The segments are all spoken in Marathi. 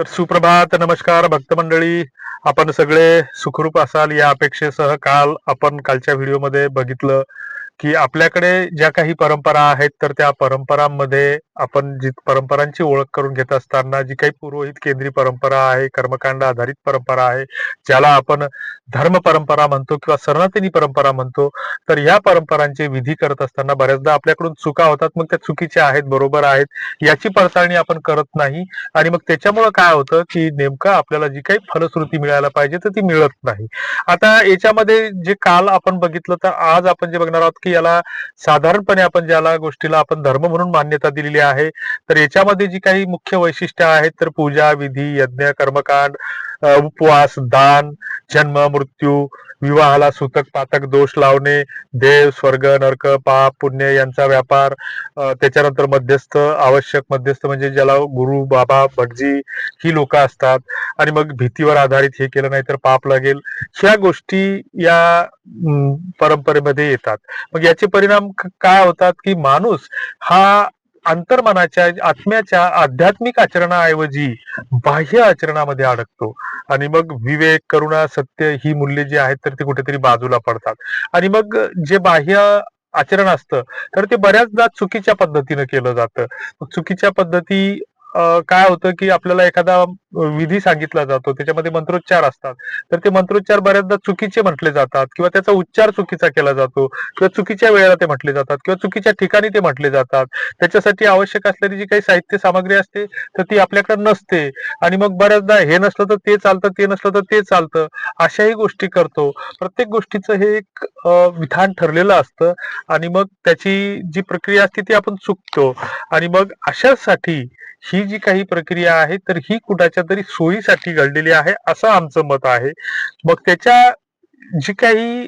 तर सुप्रभात नमस्कार भक्तमंडळी आपण सगळे सुखरूप असाल या अपेक्षेसह काल आपण कालच्या व्हिडिओमध्ये बघितलं. की आपल्याकडे ज्या काही परंपरा आहेत तर त्या परंपरांमध्ये आपण जी परंपरांची ओळख करून घेत असताना जी काही पुरोहित केंद्रीय परंपरा आहे कर्मकांड आधारित परंपरा आहे ज्याला आपण धर्म परंपरा म्हणतो किंवा सनातनी परंपरा म्हणतो तर या परंपरांचे विधी करत असताना बऱ्याचदा आपल्याकडून चुका होतात. मग त्या चुकीच्या आहेत बरोबर आहेत याची पडताळणी आपण करत नाही. आणि मग त्याच्यामुळं काय होतं की नेमकं आपल्याला जी काही फलश्रुती मिळायला पाहिजे तर ती मिळत नाही. आता याच्यामध्ये जे काल आपण बघितलं तर आज आपण जे बघणार आहोत की याला साधारणपणे आपण ज्याला गोष्टीला आपण धर्म म्हणून मान्यता दिलेली आहे तर याच्यामध्ये जी काही मुख्य वैशिष्ट्य आहेत तर पूजा विधी यज्ञ कर्मकांड उपवास दान जन्म मृत्यू विवाहाला सूतक पातक दोष लावणे देव स्वर्ग नरक पाप पुण्य यांचा व्यापार त्याच्यानंतर मध्यस्थ आवश्यक मध्यस्थ म्हणजे ज्याला गुरु बाबा भटजी ही लोक असतात. आणि मग भीतीवर आधारित हे केलं नाही तर पाप लागेल. ह्या गोष्टी या परंपरेमध्ये येतात. मग याचे परिणाम काय होतात की माणूस हा अंतर्मनाच्या आत्म्याच्या आध्यात्मिक आचरणाऐवजी बाह्य आचरणामध्ये अडकतो. आणि मग विवेक करुणा सत्य ही मूल्ये जी आहेत तर ती कुठेतरी बाजूला पडतात. आणि मग जे बाह्य आचरण असतं तर ते बऱ्याचदा चुकीच्या पद्धतीनं केलं जातं. चुकीच्या पद्धती काय होतं की आपल्याला एखादा विधी सांगितला जातो त्याच्यामध्ये मंत्रोच्चार असतात. तर ते मंत्रोच्चार बऱ्याचदा चुकीचे म्हटले जातात किंवा त्याचा उच्चार चुकीचा केला जातो किंवा चुकीच्या वेळेला ते म्हटले जातात किंवा चुकीच्या ठिकाणी ते म्हटले जातात. त्याच्यासाठी आवश्यक असलेली जी काही साहित्य सामग्री असते तर ती आपल्याकडे नसते. आणि मग बऱ्याचदा हे नसलं तर ते चालतं ते नसलं तर ते चालतं. अशाही गोष्टी करतो. प्रत्येक गोष्टीचं हे एक विधान ठरलेलं असतं. आणि मग त्याची जी प्रक्रिया असते ती आपण चुकतो. आणि मग अशासाठी ही जी काही प्रक्रिया आहे तर ही कुणाच्या तरी सोयीसाठी घडलेली आहे असं आमचं मत आहे. मग त्याच्या जी काही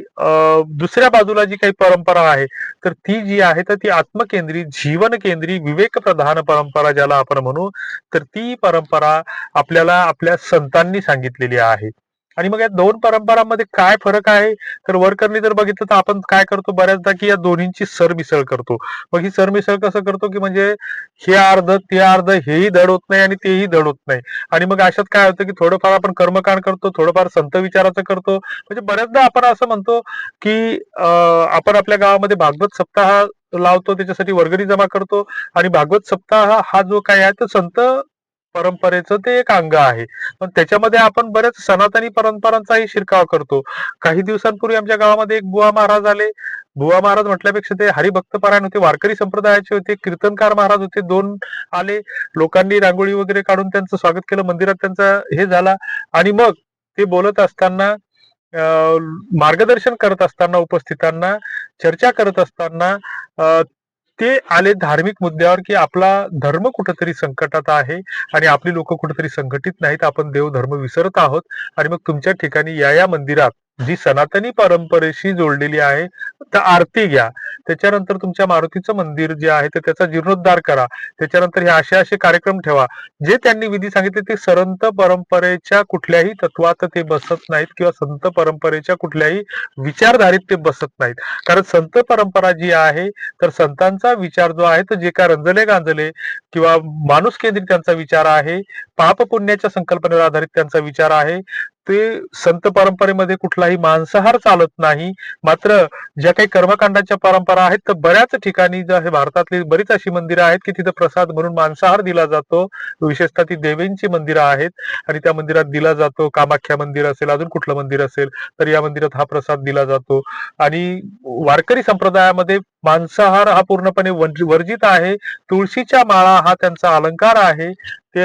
दुसऱ्या बाजूला जी काही परंपरा आहे तर ती जी आहे तर ती आत्मकेंद्री जीवन केंद्री विवेक प्रधान परंपरा ज्याला आपण म्हणू तर ती परंपरा आपल्याला आपल्या संतांनी सांगितलेली आहे. आणि मग या दोन परंपरांमध्ये काय फरक आहे? तर वरकरणी जर बघितलं तर आपण काय करतो? बऱ्याचदा की या दोन्हींची सरमिसळ करतो. मग ही सरमिसळ कसं करतो की म्हणजे हे अर्ध ते अर्ध हेही धड होत नाही आणि तेही धड होत नाही. आणि मग अशात काय होतं की थोडंफार आपण कर्मकांड करतो थोडंफार संत विचाराचं करतो. म्हणजे बऱ्याचदा आपण असं म्हणतो की आपण आपल्या गावामध्ये भागवत सप्ताह लावतो त्याच्यासाठी वर्गणी जमा करतो. आणि भागवत सप्ताह हा जो काय आहे तो संत परंपरेचं ते एक अंग आहे. पण त्याच्यामध्ये आपण बऱ्याच सनातनी परंपरांचाही शिरकाव करतो. काही दिवसांपूर्वी आमच्या गावामध्ये एक बुवा महाराज आले. बुवा महाराज म्हटल्यापेक्षा ते हरिभक्तपरायण होते वारकरी संप्रदायाचे होते कीर्तनकार महाराज होते दोन आले. लोकांनी रांगोळी वगैरे काढून त्यांचं स्वागत केलं मंदिरात त्यांचा हे झाला. आणि मग ते बोलत असताना मार्गदर्शन करत असताना उपस्थितांना चर्चा करत असताना ते आले धार्मिक मुद्द्यावर की आपला धर्म कुठेतरी संकटात आहे आणि आपली लोक कुठेतरी संघटित नाहीत आपण देव धर्म विसरत आहोत. आणि मग तुमच्या ठिकाणी या या मंदिरात जी सनातनी परंपरेशी जोडलेली आहे तर आरती घ्या. त्याच्यानंतर तुमच्या मारुतीचं मंदिर जे आहे तर त्याचा जीर्णोद्धार करा. त्याच्यानंतर हे असे असे कार्यक्रम ठेवा. जे त्यांनी विधी सांगितले ते संत परंपरेच्या कुठल्याही तत्वात ते बसत नाहीत किंवा संत परंपरेच्या कुठल्याही विचारधारीत ते बसत नाहीत. कारण संत परंपरा जी आहे तर संतांचा विचार जो आहे तर जे काय रंजले गांजले किंवा माणूस केंद्रित त्यांचा विचार आहे पाप पुण्याच्या संकल्पनेवर आधारित त्यांचा विचार आहे ते संत परंपरेमध्ये कुठलाही मांसाहार चालत नाही. मात्र ज्या काही कर्मकांडाच्या परंपरा आहेत तर बऱ्याच ठिकाणी ज्या हे भारतातली बरीच अशी मंदिरं आहेत की तिथं प्रसाद म्हणून मांसाहार दिला जातो. विशेषतः ती देवींची मंदिरं आहेत. आणि त्या मंदिरात दिला जातो. कामाख्या मंदिर असेल अजून कुठलं मंदिर असेल तर या मंदिरात हा प्रसाद दिला जातो. आणि वारकरी संप्रदायामध्ये मांसाहार हा पूर्णपणे वर्जित आहे. तुळशीच्या माळा हा त्यांचा अलंकार आहे. ते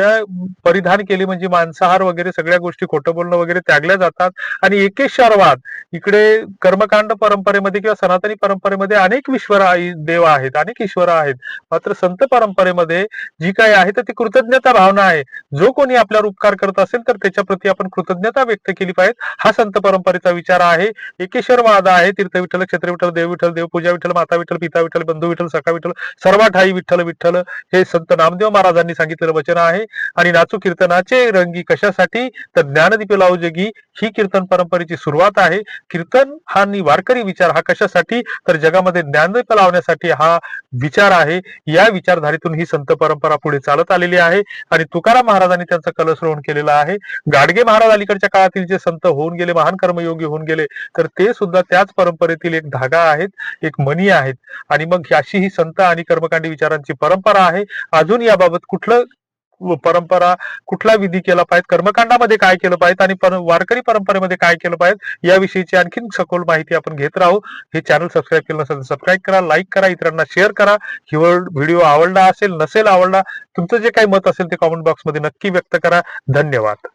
परिधान केले म्हणजे मांसाहार वगैरे सगळ्या गोष्टी खोटं बोलणं वगैरे त्यागल्या जातात. आणि एकेश्वरवाद इकडे कर्मकांड परंपरेमध्ये किंवा सनातनी परंपरेमध्ये अनेक विश्वर देव आहेत अनेक ईश्वर आहेत. मात्र संत परंपरेमध्ये जी काही आहे तर ती कृतज्ञता भावना आहे. जो कोणी आपल्यावर उपकार करत असेल तर त्याच्याप्रती आपण कृतज्ञता व्यक्त केली पाहिजे. हा संत परंपरेचा विचार आहे. एकेश्वरवाद आहे तीर्थ विठ्ठल क्षेत्र विठ्ठल देव विठ्ठल देवपूजा विठ्ठल माता विठ्ठल विठ्ठल पिता विठ्ठल बंधू विठ्ठल सखा विठ्ठल सर्वा ठाई विठ्ठल विठ्ठल हे संत नामदेव महाराजांनी सांगितलेलं वचन आहे. आणि नाचू कीर्तनाचे रंगी कशासाठी? तर ज्ञानदीप लावजगी ही कीर्तन परंपरेची सुरुवात आहे. कीर्तन हा वारकरी विचार हा कशासाठी? तर जगामध्ये ज्ञानदीप लावण्यासाठी हा विचार आहे. या विचारधारेतून ही संत परंपरा पुढे चालत आलेली आहे. आणि तुकाराम महाराजांनी त्यांचा कलश्रवण केलेला आहे. गाडगे महाराज अलीकडच्या काळातील जे संत होऊन गेले महान कर्मयोगी होऊन गेले तर ते सुद्धा त्याच परंपरेतील एक धागा आहेत एक मणी आहेत. आणि मग अशी ही संत आणि कर्मकांडी विचारांची परंपरा आहे. अजून याबाबत कुठलं परंपरा कुठला विधी केला पाहिजे? कर्मकांडामध्ये काय केलं पाहिजे? आणि पर- वारकरी परंपरेमध्ये काय केलं पाहिजे? याविषयीची आणखीन सखोल माहिती आपण घेत राहू. हे चॅनल सबस्क्राईब केलं नसेल सबस्क्राईब करा लाईक करा इतरांना शेअर करा. व्हिडिओ आवडला असेल नसेल आवडला तुमचं जे काही मत असेल ते कॉमेंट बॉक्समध्ये नक्की व्यक्त करा. धन्यवाद.